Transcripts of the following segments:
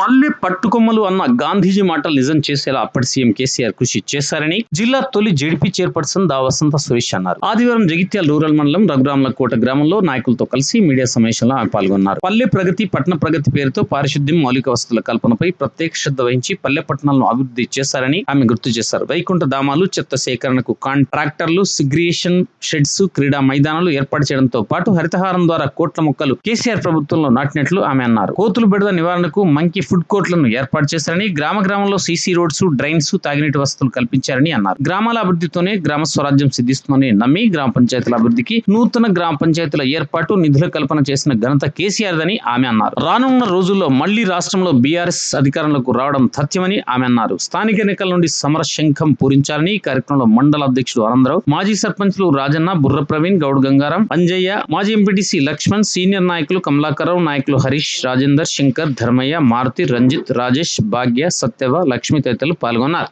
పల్లె పట్టుకొమ్మలు అన్న గాంధీజీ మాటలు నిజం చేసేలా అప్పటి సీఎం కేసీఆర్ కృషి చేశారని జిల్లా తొలి జడిపి చైర్పర్సన్ దా వసంత సురేష్ అన్నారు. ఆదివారం జగిత్యాల రూరల్ మండలం రఘురాముల కోట గ్రామంలో నాయకులతో కలిసి మీడియా సమావేశంలో ఆమె పాల్గొన్నారు. పల్లె ప్రగతి పట్టణ ప్రగతి పేరుతో పారిశుద్ధ్యం మౌలిక వసతుల కల్పనపై ప్రత్యేక శ్రద్ధ వహించి పల్లె పట్టణాలను అభివృద్ధి చేశారని ఆమె గుర్తు చేశారు. వైకుంఠ ధామాలు చెత్త సేకరణకు కాంట్రాక్టర్లు సిగ్రియేషన్ షెడ్స్ క్రీడా మైదానాలు ఏర్పాటు చేయడంతో పాటు హరితహారం ద్వారా కోట్ల మొక్కలు కేసీఆర్ ప్రభుత్వంలో నాటినట్లు ఆమె అన్నారు. కోతులు బెడద నివారణకు మంకీ ఫుడ్ కోర్టులను ఏర్పాటు చేశారని గ్రామ గ్రామంలో సీసీ రోడ్స్ డ్రైన్స్ తాగినీటి వసతులు కల్పించారని అన్నారు. గ్రామాల అభివృద్ధితోనే గ్రామ స్వరాజ్యం సిద్ధిస్తుందని నమ్మి గ్రామ పంచాయతీల అభివృద్ధికి నూతన గ్రామ పంచాయతీల ఏర్పాటు నిధుల కల్పన చేసిన ఘనత కేసీఆర్ దని ఆమె అన్నారు. రానున్న రోజుల్లో మళ్ళీ రాష్ట్రంలో బీఆర్ఎస్ అధికారంలోకి రావడం తథ్యమని ఆమె అన్నారు. స్థానిక ఎన్నికల నుండి సమర శంఖం పూరించాలని ఈ కార్యక్రమంలో మండల అధ్యక్షుడు ఆనందరావు మాజీ సర్పంచ్లు రాజన్న బుర్ర ప్రవీణ్ గౌడ్ గంగారం అంజయ్య మాజీ ఎంపీటీసీ లక్ష్మణ్ సీనియర్ నాయకులు కమలాకరరావు నాయకులు హరీష్ రాజేందర్ శంకర్ ధర్మయ్య మారుతి రంజిత్ రాజేష్ భాగ్య సత్యవ లక్ష్మి తదితరులు పాల్గొన్నారు.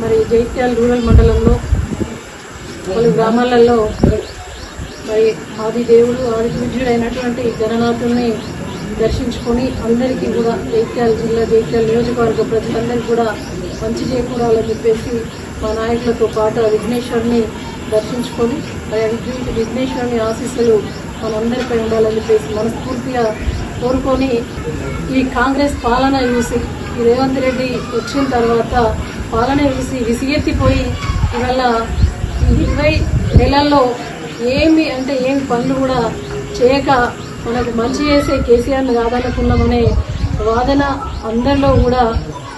మరి జైత్యాల రూరల్ మండలంలో పలు గ్రామాలలో మరి ఆది దేవుడు ఆది దర్శించుకొని అందరికీ కూడా జైత్యాల జిల్లా జైత్యాల నియోజకవర్గ ప్రజలందరికీ కూడా మంచి చేకూరాలని చెప్పేసి మా నాయకులతో పాటు ఆ విఘ్నేశ్వరుని దర్శించుకొని మరి ఆ విఘ్నేశ్వరుని ఆశీస్సులు మనందరిపై ఉండాలని చెప్పేసి మనస్ఫూర్తిగా కోరుకొని ఈ కాంగ్రెస్ పాలన చూసి ఈ రేవంత్ రెడ్డి వచ్చిన తర్వాత పాలన చూసి విసిగెత్తిపోయి ఇవాళ ఇరవై నెలల్లో ఏమి అంటే ఏమి పనులు కూడా చేయక మనకు మంచి చేసే కేసీఆర్ని కాదనుకున్నామనే వాదన అందరిలో కూడా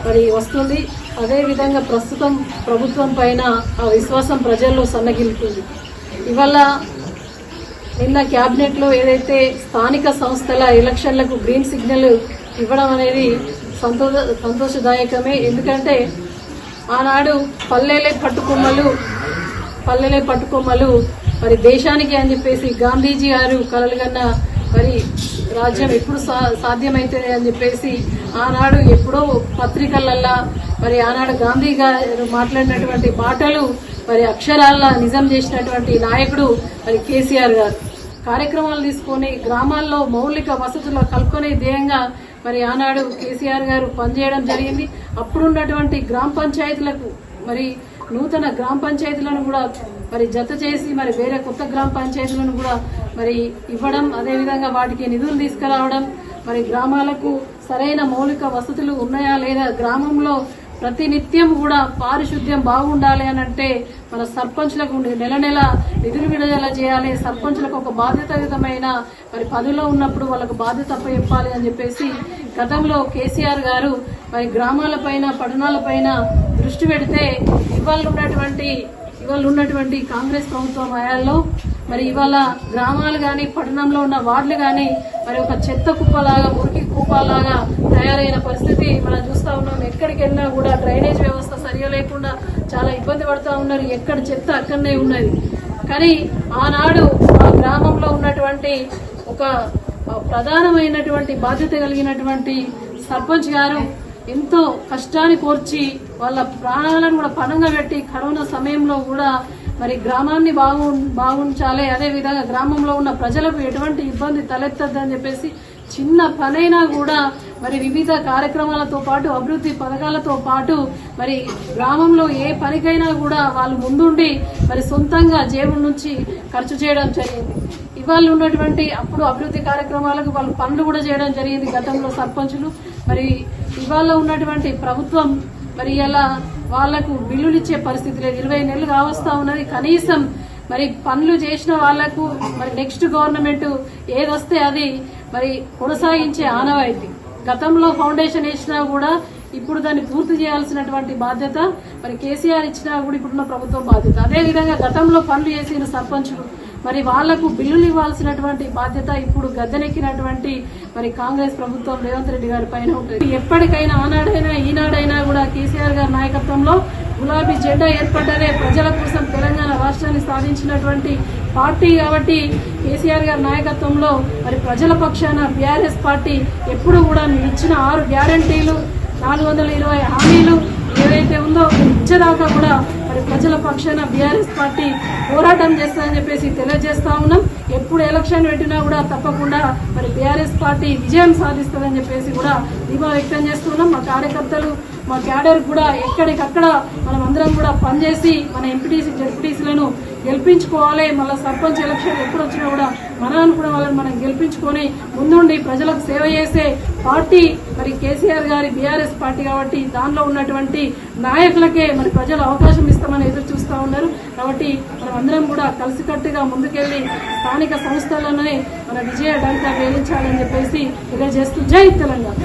మరి వస్తుంది. అదేవిధంగా ప్రస్తుతం ప్రభుత్వం పైన ఆ విశ్వాసం ప్రజల్లో సన్నగిలుతుంది ఇవాళ నిన్న క్యాబినెట్లో ఏదైతే స్థానిక సంస్థల ఎలక్షన్లకు గ్రీన్ సిగ్నల్ ఇవ్వడం అనేది సంతోష సంతోషదాయకమే. ఎందుకంటే ఆనాడు పల్లెలే పట్టుకొమ్మలు పల్లెలే పట్టుకొమ్మలు. మరి దేశానికి అని చెప్పేసి గాంధీజీ గారు కలలుగన్న మరి రాజ్యం ఎప్పుడు సా- సాధ్యమైతుంది అని చెప్పేసి ఆనాడు ఎప్పుడో పత్రికలల్లా మరి ఆనాడు గాంధీ గారు మాట్లాడినటువంటి మాటలు మరి అక్షరాల నిజం చేసినటువంటి నాయకుడు మరి కేసీఆర్ గారు. కార్యక్రమాలు తీసుకొని గ్రామాల్లో మౌలిక వసతులు కలుపుకునే ధ్యేయంగా మరి ఆనాడు కేసీఆర్ గారు పనిచేయడం జరిగింది. అప్పుడున్నటువంటి గ్రామ పంచాయతీలకు మరి నూతన గ్రామ పంచాయతీలను కూడా మరి జత చేసి మరి వేరే కొత్త గ్రామ పంచాయతీలను కూడా మరి ఇవ్వడం అదేవిధంగా వాటికి నిధులు తీసుకురావడం. మరి గ్రామాలకు సరైన మౌలిక వసతులు ఉన్నాయా లేదా? గ్రామంలో ప్రతి నిత్యం కూడా పారిశుద్ధ్యం బాగుండాలి అని అంటే మన సర్పంచ్లకు నెల నెల నిధులు విడుదల చేయాలి. సర్పంచ్లకు ఒక బాధ్యతాయుతమైన మరి పదవిలో ఉన్నప్పుడు వాళ్ళకు బాధ్యత చెప్పాలి అని చెప్పేసి గతంలో కేసీఆర్ గారు మరి గ్రామాలపైన పట్టణాలపైన దృష్టి పెడితే ఇవాళ ఉన్నటువంటి ఇవాళ ఉన్నటువంటి కాంగ్రెస్ ప్రభుత్వం హయాల్లో మరి ఇవాళ గ్రామాలు కానీ పట్టణంలో ఉన్న వార్డులు కానీ మరి ఒక చెత్త కుప్పలాగా మురికి కుప్పలాగా తయారైన పరిస్థితి మనం చూస్తా ఉన్నాం ఎక్కడికి వెళ్ళినా కూడా డ్రైనేజ్ వ్యవస్థ సరిగా లేకుండా చాలా ఇబ్బంది పడుతూ ఉన్నారు ఎక్కడ చెత్త అక్కడనే ఉన్నది. కానీ ఆనాడు ఆ గ్రామంలో ఉన్నటువంటి ఒక ప్రధానమైనటువంటి బాధ్యత కలిగినటువంటి సర్పంచ్ గారు ఎంతో కష్టాన్ని కోర్చి వాళ్ళ ప్రాణాలను కూడా పణంగా పెట్టి కరోనా సమయంలో కూడా మరి గ్రామాన్ని బాగు బాగుంచాలి. అదేవిధంగా గ్రామంలో ఉన్న ప్రజలకు ఎటువంటి ఇబ్బంది తలెత్తద్దని చెప్పేసి చిన్న పనైనా కూడా మరి వివిధ కార్యక్రమాలతో పాటు అభివృద్ధి పథకాలతో పాటు మరి గ్రామంలో ఏ పనికైనా కూడా వాళ్ళు ముందుండి మరి సొంతంగా జేబు నుంచి ఖర్చు చేయడం జరిగింది. ఇవాళ ఉన్నటువంటి అప్పుడు అభివృద్ధి కార్యక్రమాలకు వాళ్ళు పనులు కూడా చేయడం జరిగింది గతంలో సర్పంచులు. మరి ఇవాళ ఉన్నటువంటి ప్రభుత్వం మరి ఇలా వాళ్ళకు బిల్లులు ఇచ్చే పరిస్థితి లేదు. ఇరవై నెలలు కావస్తా ఉన్నది. కనీసం మరి పనులు చేసిన వాళ్ళకు మరి నెక్స్ట్ గవర్నమెంట్ ఏదొస్తే అది మరి కొనసాగించే ఆనవాయితీ. గతంలో ఫౌండేషన్ వేసినా కూడా ఇప్పుడు దాన్ని పూర్తి చేయాల్సినటువంటి బాధ్యత మరి కేసీఆర్ ఇచ్చినా కూడా ఇప్పుడున్న ప్రభుత్వం బాధ్యత. అదే విధంగా గతంలో పనులు చేసిన సర్పంచులు మరి వాళ్ళకు బిల్లులు ఇవ్వాల్సినటువంటి బాధ్యత ఇప్పుడు గద్దెనెక్కినటువంటి మరి కాంగ్రెస్ ప్రభుత్వం రేవంత్ రెడ్డి గారి పైన ఉంటుంది. ఎప్పటికైనా ఆనాడైనా ఈనాడైనా కూడా కేసీఆర్ గారి నాయకత్వంలో గులాబీ జెండా ఏర్పడ్డనే ప్రజల కోసం తెలంగాణ రాష్ట్రాన్ని సాధించినటువంటి పార్టీ కాబట్టి కేసీఆర్ గారి నాయకత్వంలో మరి ప్రజల పక్షాన బీఆర్ఎస్ పార్టీ ఎప్పుడు కూడా మీరు ఇచ్చిన ఆరు గ్యారంటీలు నాలుగు వందల ఇరవై హామీలు ఏదైతే ఉందో ఇచ్చేదాకా కూడా ప్రజల పక్షాన బీఆర్ఎస్ పార్టీ పోరాటం చేస్తుందని చెప్పేసి తెలియజేస్తా ఉన్నాం. ఎప్పుడు ఎలక్షన్ పెట్టినా కూడా తప్పకుండా మరి బీఆర్ఎస్ పార్టీ విజయం సాధిస్తుందని చెప్పేసి కూడా ధీమా వ్యక్తం చేస్తున్నాం మా కార్యకర్తలు మా క్యాడర్ కూడా ఎక్కడికక్కడ మనం అందరం కూడా పనిచేసి మన ఎంపీటీసీ జడ్పీటీసీలను గెలిపించుకోవాలి. మళ్ళీ సర్పంచ్ ఎలక్షన్ ఎప్పుడు వచ్చినా కూడా మన అనుకున్న వాళ్ళని మనం గెలిపించుకొని ముందుండి ప్రజలకు సేవ చేసే పార్టీ మరి కేసీఆర్ గారి బీఆర్ఎస్ పార్టీ కాబట్టి దానిలో ఉన్నటువంటి నాయకులకే మరి ప్రజలు అవకాశం ఇస్తామని ఎదురు చూస్తూ ఉన్నారు. కాబట్టి మనం అందరం కూడా కలిసికట్టుగా ముందుకెళ్ళి స్థానిక సంస్థలనే మన విజయ డంకా వేయించాలని చెప్పేసి తెలియజేస్తూ జై తెలంగాణ.